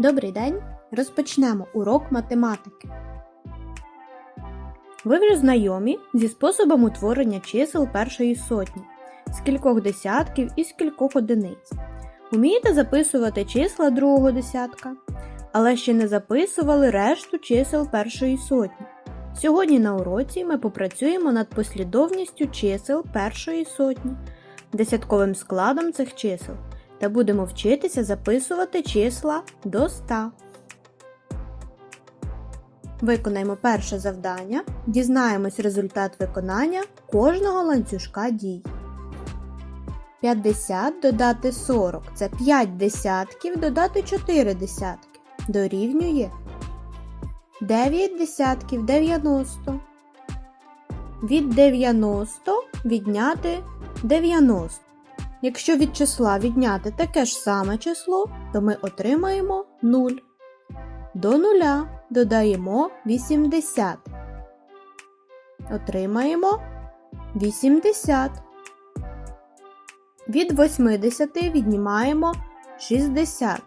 Добрий день! Розпочнемо урок математики. Ви вже знайомі зі способом утворення чисел першої сотні, з кількох десятків і з кількох одиниць. Умієте записувати числа другого десятка, але ще не записували решту чисел першої сотні. Сьогодні на уроці ми попрацюємо над послідовністю чисел першої сотні, десятковим складом цих чисел та будемо вчитися записувати числа до 100. Виконаємо перше завдання. Дізнаємось результат виконання кожного ланцюжка дій. 50 додати 40 це 5 десятків додати 4 десятки. Дорівнює 9 десятків 90. Від 90 відняти 90. Якщо від числа відняти таке ж саме число, то ми отримаємо 0. До нуля додаємо 80. Отримаємо 80. Від 80 віднімаємо 60.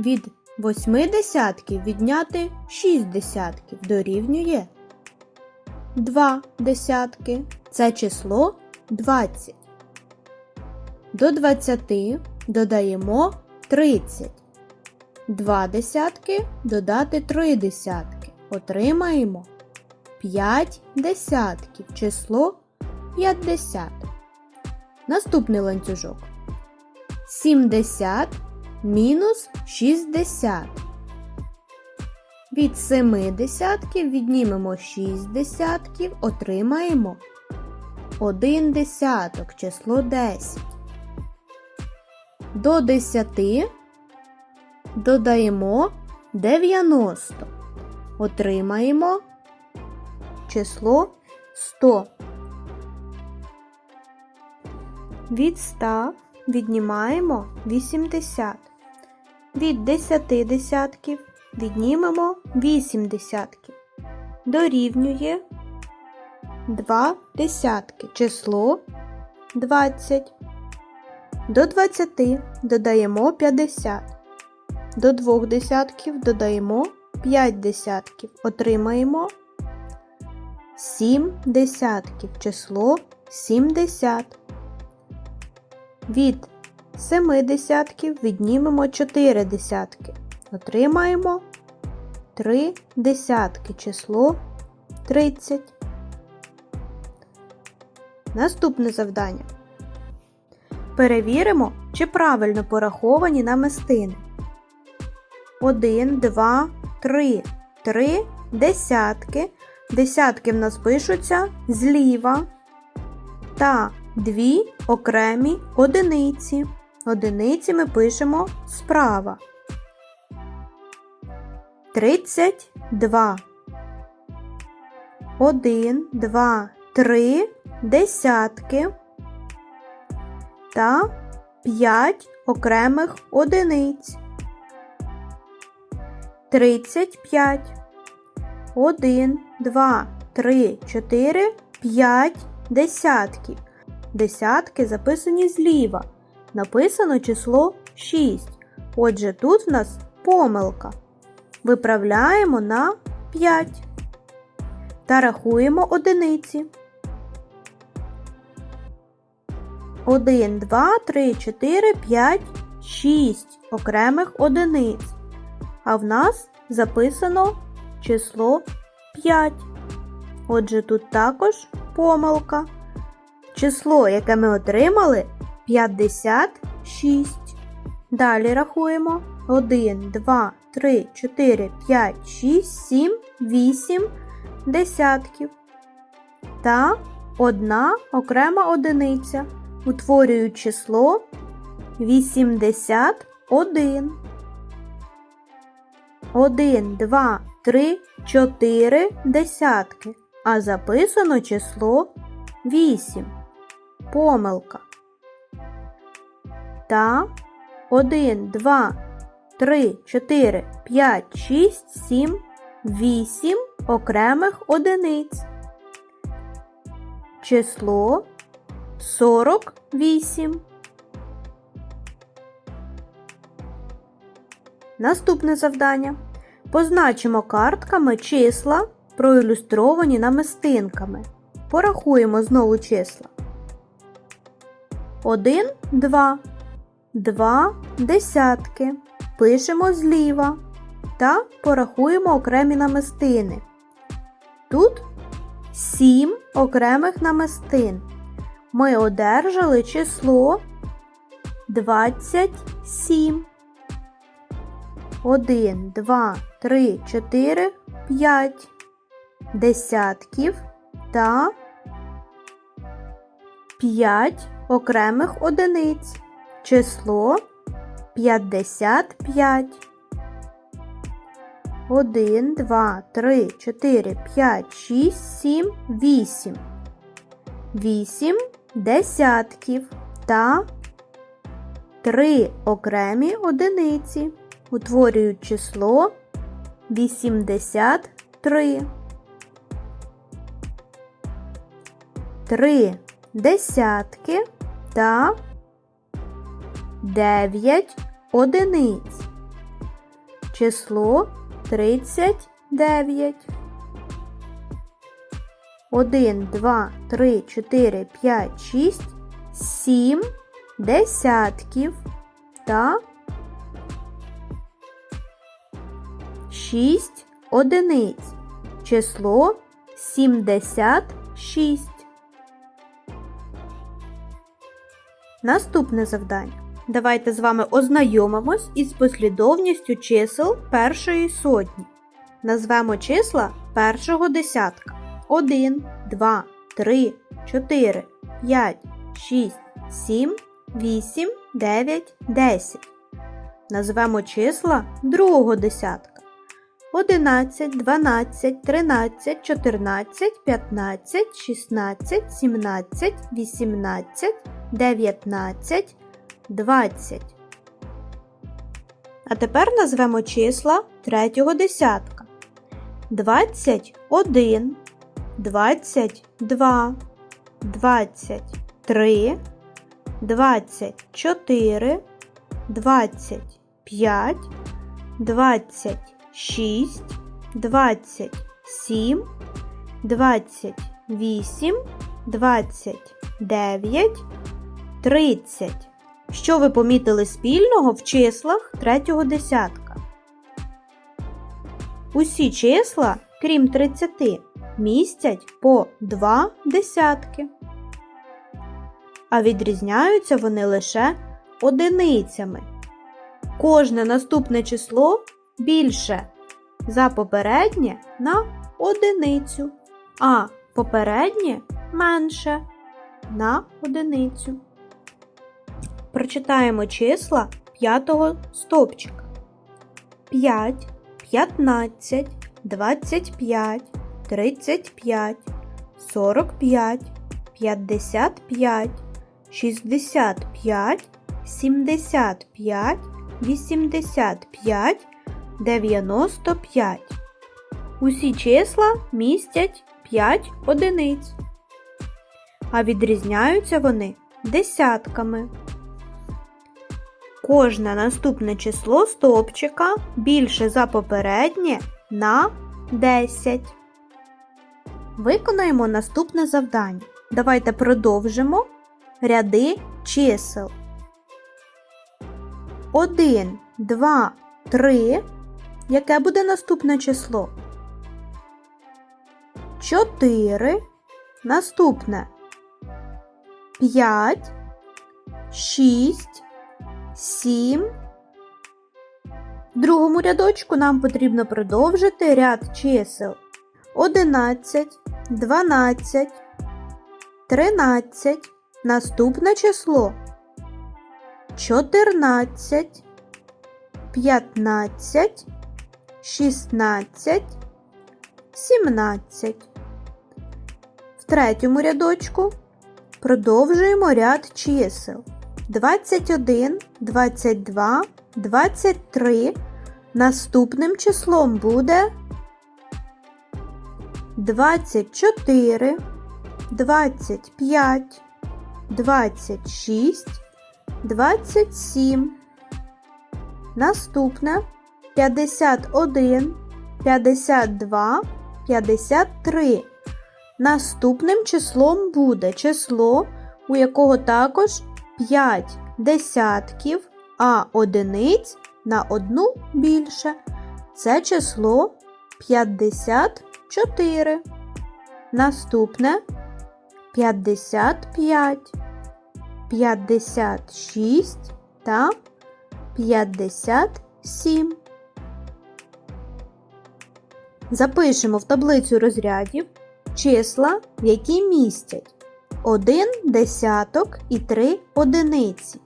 Від 8 десятків відняти 6 десятків дорівнює 2 десятки. Це число 20. До 20 додаємо 30. 2 десятки додати 3 десятки. Отримаємо 5 десятків. Число 50. Наступний ланцюжок. 70 мінус 60. Від 7 десятків віднімемо 6 десятків, отримаємо 1 десяток, число 10. До 10 додаємо 90. Отримаємо число 100. Від 100 віднімаємо 80. Від 10 десятків віднімемо 8 десятків. Дорівнює 2 десятки. Число 20. До 20 додаємо 50. До 2 десятків додаємо 5 десятків. Отримаємо 7 десятків. Число 70. Від 7 десятків віднімемо 4 десятки. Отримаємо 3 десятки. Число 30. Наступне завдання. Перевіримо, чи правильно пораховані намистини. 1, 2, 3. 3 десятки. Десятки в нас пишуться зліва. Та дві окремі одиниці. Одиниці ми пишемо справа. 32. 1, 2, 3 десятки та 5 окремих одиниць. 35. 1, 2, 3, 4, 5 десятків. Десятки записані зліва. Написано число 6. Отже, тут в нас помилка. Виправляємо на 5 та рахуємо одиниці. 1, 2, 3, 4, 5, 6 окремих одиниць. А в нас записано число 5. Отже, тут також помилка. Число, яке ми отримали, 56. Далі рахуємо 1, 2, 3, 4, 5, 6, 7, 8 десятків. Та одна окрема одиниця утворюють число 81. 1, 2, 3, 4 десятки. А записано число 8. Помилка. Та 1, 2, 3, 4, 5, 6, 7, 8 окремих одиниць. Число 48. Наступне завдання. Позначимо картками числа, проілюстровані намистинками. Порахуємо знову числа. 1, 2. 2 десятки. Пишемо зліва та порахуємо окремі намистини. Тут 7 окремих намистин. Ми одержали число 27. 1, 2, 3, 4, 5 десятків та 5 окремих одиниць. Число 55. 1, 2, 3, 4, 5, 6, 7, 8. 8 десятків та 3 окремі одиниці утворюють число 83. 3 десятки та 9 одиниць. Число 39. 1, 2, 3, 4, 5, 6, 7 десятків та 6 одиниць. Число 76. Наступне завдання. Давайте з вами ознайомимось із послідовністю чисел першої сотні. Назвемо числа першого десятка. 1, 2, 3, 4, 5, 6, 7, 8, 9, 10. Назвемо числа другого десятка. 11, 12, 13, 14, 15, 16, 17, 18, 19, 20. А тепер назвемо числа третього десятка. 21, 22, 23, 24, 25, 26, 27, 28, 29, 30. Що ви помітили спільного в числах третього десятка? Усі числа, крім 30, містять по 2 десятки. А відрізняються вони лише одиницями. Кожне наступне число більше за попереднє на одиницю, а попереднє менше на одиницю. Прочитаємо числа п'ятого стовпчика. 5, 15, 25, 35, 45, 55, 65, 75, 85, 95. Усі числа містять 5 одиниць, а відрізняються вони десятками. Кожне наступне число стовпчика більше за попереднє на 10. Виконаємо наступне завдання. Давайте продовжимо ряди чисел. 1, 2, 3. Яке буде наступне число? 4. Наступне 5, 6, 7. В другому рядочку нам потрібно продовжити ряд чисел 11, 12, 13. Наступне число 14, 15, 16, 17. В третьому рядочку продовжуємо ряд чисел 21, 22, 23. Наступним числом буде 24, 25, 26, 27. Наступне 51, 52, 53. Наступним числом буде число, у якого також 5 десятків, а одиниць на одну більше. Це число 54. Наступне 55, 56 та 57. Запишемо в таблицю розрядів числа, які містять 1 десяток і 3 одиниці.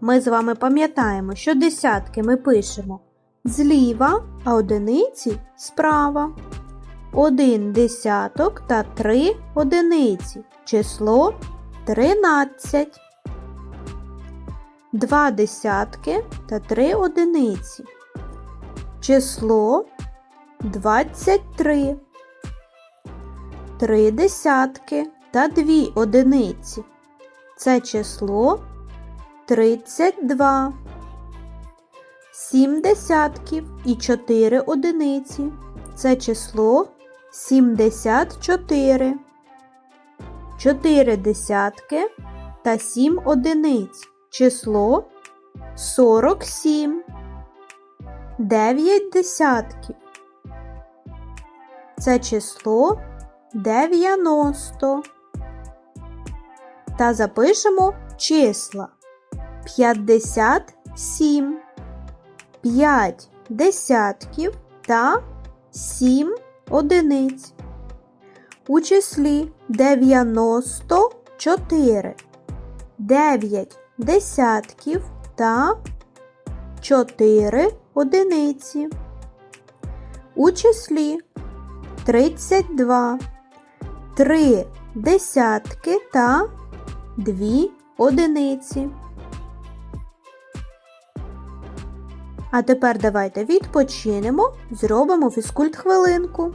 Ми з вами пам'ятаємо, що десятки ми пишемо зліва, а одиниці справа. 1 десяток та 3 одиниці. Число 13. 2 десятки та 3 одиниці. Число 23. 3 десятки та 2 одиниці. Це число 32. 7 десятків і 4 одиниці. Це число 74. 4 десятки та 7 одиниць. Число 47. 9 десятків. Це число 90. Та запишемо числа 57, 5 десятків та 7 одиниць. У числі 94, 9 десятків та 4 одиниці. У числі 32, 3 десятки та 2 одиниці. А тепер давайте відпочинемо, зробимо фізкульт хвилинку.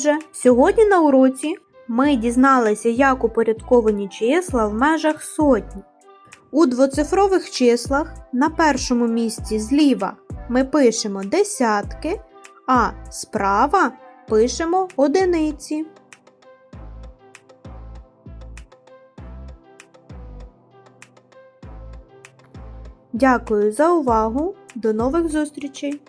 Отже, сьогодні на уроці ми дізналися, як упорядковані числа в межах сотні. У двоцифрових числах на першому місці зліва ми пишемо десятки, а справа пишемо одиниці. Дякую за увагу! До нових зустрічей!